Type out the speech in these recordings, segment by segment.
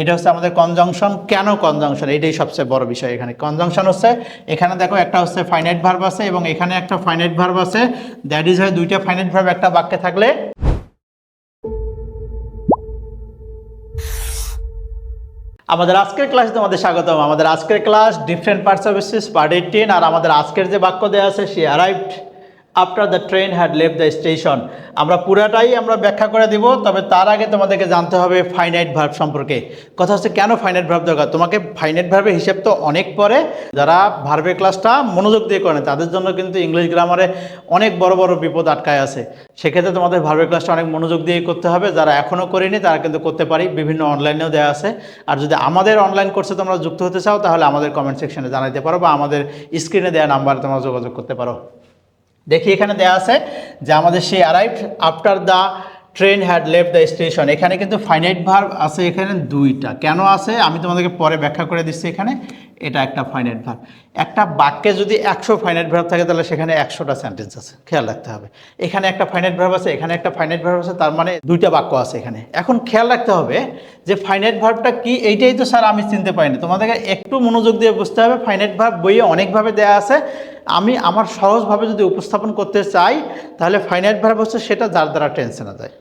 এটা হচ্ছে আমাদের কনজাংশন কেন কনজাংশন এটাই সবচেয়ে বড় বিষয় এখানে। কনজাংশন হচ্ছে, এখানে দেখো একটা হচ্ছে ফাইনাইট ভার্ব আছে এবং এখানে একটা ফাইনাইট ভার্ব আছে। দ্যাট ইজ হয় দুইটা ফাইনাইট ভার্ব একটা বাক্যে থাকলে আমাদের আজকের ক্লাসে তোমাদের স্বাগতম। আমাদের আজকের class different parts of speech part eighteen আর আমাদের আজকের যে বাক্য দেওয়া আছে সে arrived after the train had Lev the station আমরা পুরাটাই আমরা ব্যাখ্যা করে দিব, তবে তার আগে তোমাদেরকে জানতে হবে ফাইনাইট ভার্ব সম্পর্কে। কথা হচ্ছে কেন ফাইনাইট ভার্ব দরকার? তোমাকে ফাইনাইট ভার্বের হিসেব তো অনেক পরে। যারা ভার্বের ক্লাসটা মনোযোগ দিয়ে করে তাদের জন্য কিন্তু ইংলিশ গ্রামারে অনেক বড় বড় বিপদ আটকায় আছে। সেক্ষেত্রে তোমাদের ভার্বের ক্লাসটা অনেক মনোযোগ দিয়ে করতে হবে। যারা এখনও করেনি, তারা কিন্তু করতে পারি। বিভিন্ন অনলাইনেও দেওয়া আছে। আর যদি আমাদের অনলাইন কোর্সে তোমরা যুক্ত হতে চাও, তাহলে আমাদের কমেন্ট সেকশনে জানাতে পারো বা আমাদের স্ক্রিনে দেওয়া নাম্বারে তোমরা যোগাযোগ করতে পারো। দেখি এখানে দেওয়া আছে যে আমাদের সে arrive after the train had left the station এখানে কিন্তু ফাইনাইট ভার্ব আছে, এখানে দুইটা। কেন আছে? আমি তোমাদেরকে পরে ব্যাখ্যা করে দিচ্ছি এখানে। এটা একটা ফাইনাইট ভার্ব একটা বাক্যে যদি একশো ফাইনাইট ভার্ব থাকে, তাহলে সেখানে একশোটা সেন্টেন্স আছে। খেয়াল রাখতে হবে। এখানে একটা ফাইনাইট ভার্ব আছে, এখানে একটা ফাইনাইট ভার্ব আছে, তার মানে দুইটা বাক্য আছে এখানে। এখন খেয়াল রাখতে হবে যে ফাইনাইট ভার্বটা কি, এইটাই তো স্যার আমি চিনতে পারিনি। তোমাদেরকে একটু মনোযোগ দিয়ে বুঝতে হবে ফাইনাইট ভার্ব বইয়ে অনেকভাবে দেওয়া আছে। আমি আমার সহজভাবে যদি উপস্থাপন করতে চাই, তাহলে ফাইনাইট ভার্ব হচ্ছে সেটা যার দ্বারা টেন্স চেনা যায়।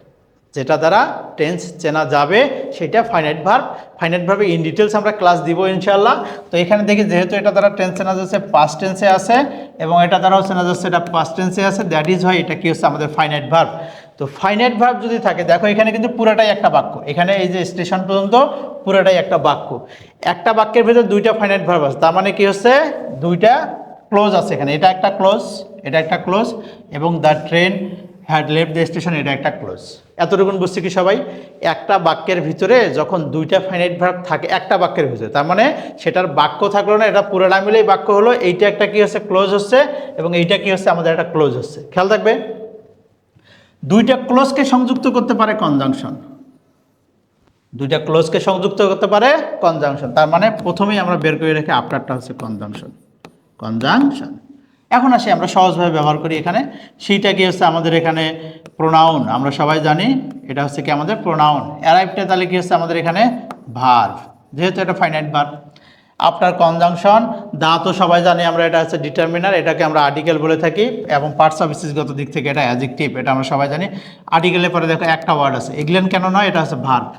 যেটা দ্বারা টেন্স চেনা যাবে, সেটা ফাইনাইট ভার্ব ফাইনাইট ভার্বে ইন ডিটেলস আমরা ক্লাস দিব ইনশাল্লাহ তো এখানে দেখি যেহেতু এটা দ্বারা টেন্স চেনা যাচ্ছে পাস্ট টেন্সে আছে, এবং এটা দ্বারাও চেনা যাচ্ছে, এটা পাস্ট টেন্সে আছে দ্যাট ইজ হয় এটা কি হচ্ছে আমাদের ফাইনাইট ভার্ব তো ফাইনাইট ভার্ব যদি থাকে, দেখো এখানে কিন্তু পুরোটাই একটা বাক্য। এখানে এই যে স্টেশন পর্যন্ত পুরোটাই একটা বাক্য। একটা বাক্যের ভিতরে দুইটা ফাইনাইট ভার্ব আছে, তার মানে কি হচ্ছে? দুইটা ক্লোজ আছে এখানে। এটা একটা ক্লোজ এটা একটা ক্লোজ এবং the train had left the station এটা একটা ক্লোজ এতটুকুন বুঝছি কি সবাই? একটা বাক্যের ভিতরে যখন দুইটা ফাইনাইট ভার্ব থাকে, একটা বাক্যের ভিতরে। তার মানে সেটার বাক্য থাকল না, এটা পুরো পুরোটা মিলেই বাক্য হলো। এইটা একটা কি হচ্ছে? ক্লোজ হচ্ছে এবং এইটা কি হচ্ছে? আমাদের একটা ক্লোজ হচ্ছে। খেয়াল থাকবে? দুইটা ক্লোজকে সংযুক্ত করতে পারে কনজাংশন দুইটা ক্লোজকে সংযুক্ত করতে পারে কনজাংশন তার মানে প্রথমেই আমরা বের করে রেখে আফটারটা হচ্ছে কনজাংশন কনজাংশন এখন আসি, আমরা সহজভাবে ব্যবহার করি এখানে। সেইটা কি হচ্ছে আমাদের এখানে প্রোনাউন আমরা সবাই জানি, এটা হচ্ছে কি আমাদের প্রোনাউন অ্যারাইভটা তাহলে কি হচ্ছে আমাদের এখানে? ভার্ভ যেহেতু এটা ফাইনাইট ভার্ভ আফটার কনজাংশন দা তো সবাই জানি, আমরা এটা হচ্ছে ডিটারমিনার এটাকে আমরা আর্টিকেল বলে থাকি, এবং পার্টস অফ স্পিচগত দিক থেকে এটা অ্যাজেক্টিভ এটা আমরা সবাই জানি। আর্টিকেলের পরে দেখো একটা ওয়ার্ড আছে, এগুলেন কেন নয়, এটা হচ্ছে ভার্ভ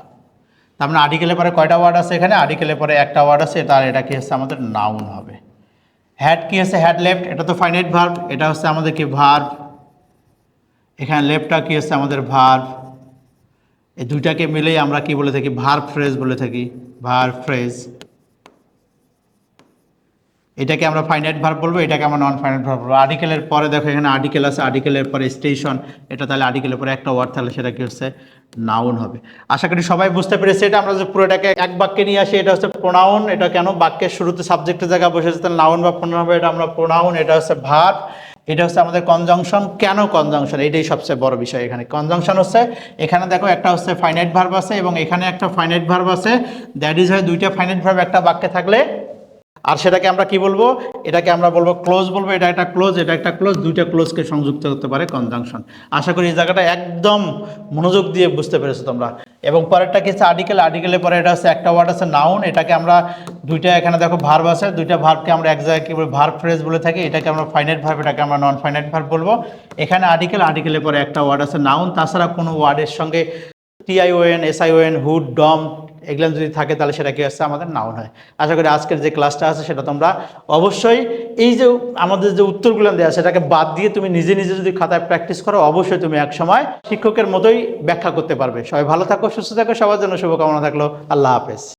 তার মানে আর্টিকেলের পরে কয়টা ওয়ার্ড আছে এখানে? আর্টিকেলের পরে একটা ওয়ার্ড আছে, তার এটা কি হচ্ছে আমাদের নাউন হবে। হ্যাড কি আছে? হ্যাড লেফট এটা তো ফাইনাইট ভার্ভ এটা হচ্ছে আমাদের কি ভার্ভ এখানে লেফটটা কি আছে? আমাদের ভার্ভ এই দুইটাকে মিলেই আমরা কি বলে থাকি? ভার্ভ ফ্রেজ বলে থাকি। ভার্ভ ফ্রেজ এটাকে আমরা ফাইনাইট ভার্ব বলব, এটাকে আমরা নন ফাইনাইট ভার্ব বলব আর্টিকেলের পরে দেখো এখানে আর্টিকেল আছে আর্টিকেলের পরে স্টেশন এটা তাহলে আর্টিকেলের পরে একটা ওয়ার্ড তাহলে সেটা কি হচ্ছে? নাউন হবে। আশা করি সবাই বুঝতে পেরেছে এটা, আমরা যে পুরোটাকে এক বাক্যে নিয়ে আসি, এটা হচ্ছে প্রোনাউন এটা কেন বাক্যের শুরুতে সাবজেক্টের জায়গায় বসেছে, তাহলে নাউন বা প্রোনাউন হবে, এটা আমরা প্রোনাউন এটা হচ্ছে ভার্ব এটা হচ্ছে আমাদের কনজাংশন কেন কনজাংশন এটাই সবচেয়ে বড় বিষয় এখানে। কনজাংশন হচ্ছে, এখানে দেখো একটা হচ্ছে ফাইনাইট ভার্ব আছে, এবং এখানে একটা ফাইনাইট ভার্ব আছে। দ্যাট ইজ হয় দুইটা ফাইনাইট ভার্ব একটা বাক্যে থাকলে আর সেটাকে আমরা কি বলব? এটাকে আমরা বলব ক্লোজ বলব। এটা একটা ক্লোজ এটা একটা ক্লোজ দুইটা ক্লোজকে সংযুক্ত করতে পারে কনজাংশন আশা করি এই জায়গাটা একদম মনোযোগ দিয়ে বুঝতে পেরেছ তোমরা। এবং পরেরটা কি হচ্ছে? আর্টিকেল আর্টিকেলের পরে এটা হচ্ছে একটা ওয়ার্ড আছে নাউন এটাকে আমরা দুইটা এখানে দেখো ভার্ব আছে, দুইটা ভার্বকে আমরা এক জায়গায় কি বলি ভার্ব ফ্রেজ বলে থাকি। এটাকে আমরা ফাইনাইট ভার্ব এটাকে আমরা নন ফাইনাইট ভার্ব বলব। এখানে আর্টিকেল আর্টিকেলের পরে একটা ওয়ার্ড আছে নাউন তাছাড়া কোনো ওয়ার্ডের সঙ্গে টিআইওএন এসআইওএন হুড ডম এগুলো যদি থাকে তাহলে সেটা কি হচ্ছে আমাদের নাউন হয়। আশা করি আজকের যে ক্লাসটা আছে সেটা তোমরা অবশ্যই এই যে আমাদের যে উত্তরগুলো দেওয়া সেটাকে বাদ দিয়ে তুমি নিজে নিজে যদি খাতায় প্র্যাকটিস করো, অবশ্যই তুমি এক সময় শিক্ষকের মতোই ব্যাখ্যা করতে পারবে। সবাই ভালো থাকো, সুস্থ থাকো, সবার জন্য শুভকামনা থাকল। আল্লাহ হাফেজ।